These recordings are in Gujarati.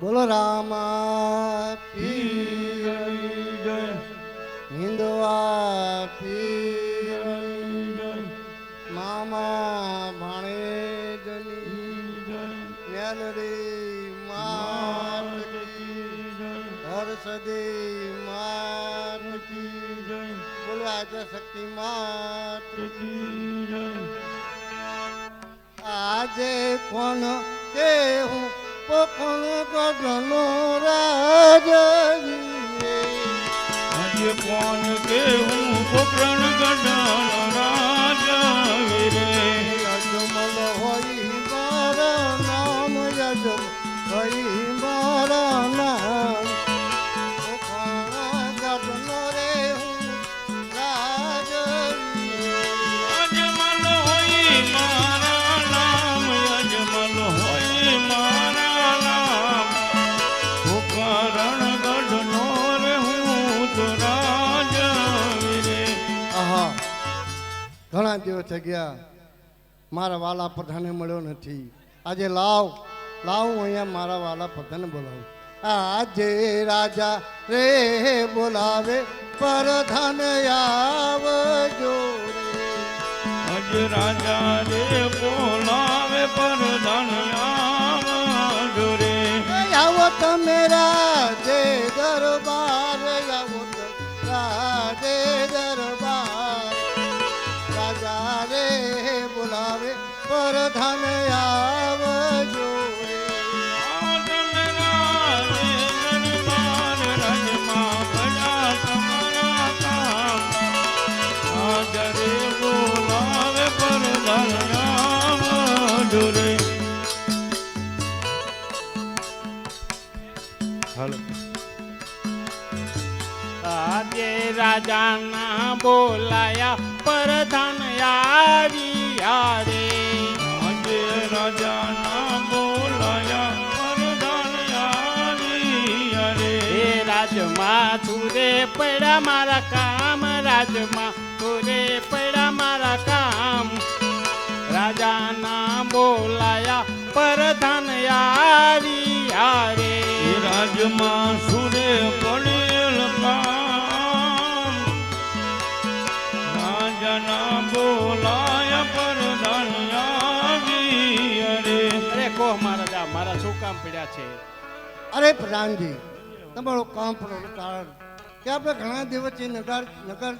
બોલો રામ હિન્દવા મામા માત કી હર્ષદી માત બોલો આજે શક્તિ માત આજે કોણ હું પોખણ ગગનો રાજ આજે કોણ કે હું ગઢાનો રાજા ઘણા દિવસ થઈ ગયા. મારા વાલા પ્રધાને મળ્યો નથી. આજે લાવ લાવ અહીંયા મારા વાલા પ્રધાને બોલાવું. આજે રાજા રે બોલાવે પ્રધાન આવજો આજે રાજા રે બોલાવે પરધાન આવજો રે. આવો તમે રાજે દરબાર આવો તમે રાજે આજે રાજાના બોલાયા પરધાન આવ્યા રે એ રાજમાં તુરે પડ્યા મારા કામ રાજમાં તુરે પડ્યા મારા કામ. રાજાના બોલાયા પરધાન આવ્યા રે રાજમાં સુરે પડેલ રાજના રાજાના બોલાય પર અરે. અરે કોહ મહારાજા મારા શું કામ પડ્યા છે? અરે પ્રધાનજી તમારું કામ પણ કારણ કે આપણે ઘણા દિવસથી નગર નગર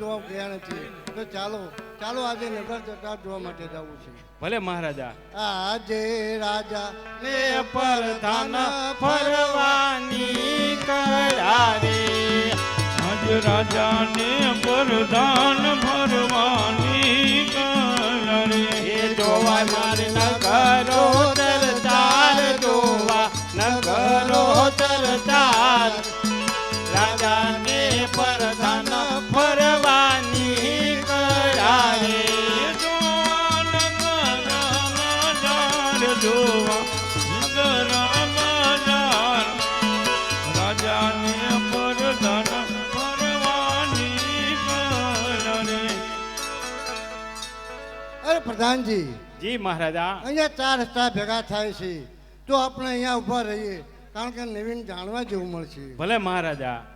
જોવા ગયા નથી. તો ચાલો ચાલો આજે નગર જોવા માટે જવું છે. ભલે મહારાજા. આજે રાજા ને ને પરધાન ફરવાની કરારે. આજ રાજાને પરધાન ફરવાની કરે એ જોવા મારે રાજાને ભરવાની કરે અરે પ્રધાનજી જી મહારાજા. અહીંયા ચાર રસ્તા ભેગા થાય છે. તો આપણે અહીંયા ઊભા રહીએ. કારણ કે નવીન જાણવા જેવું મળશે. ભલે મહારાજા.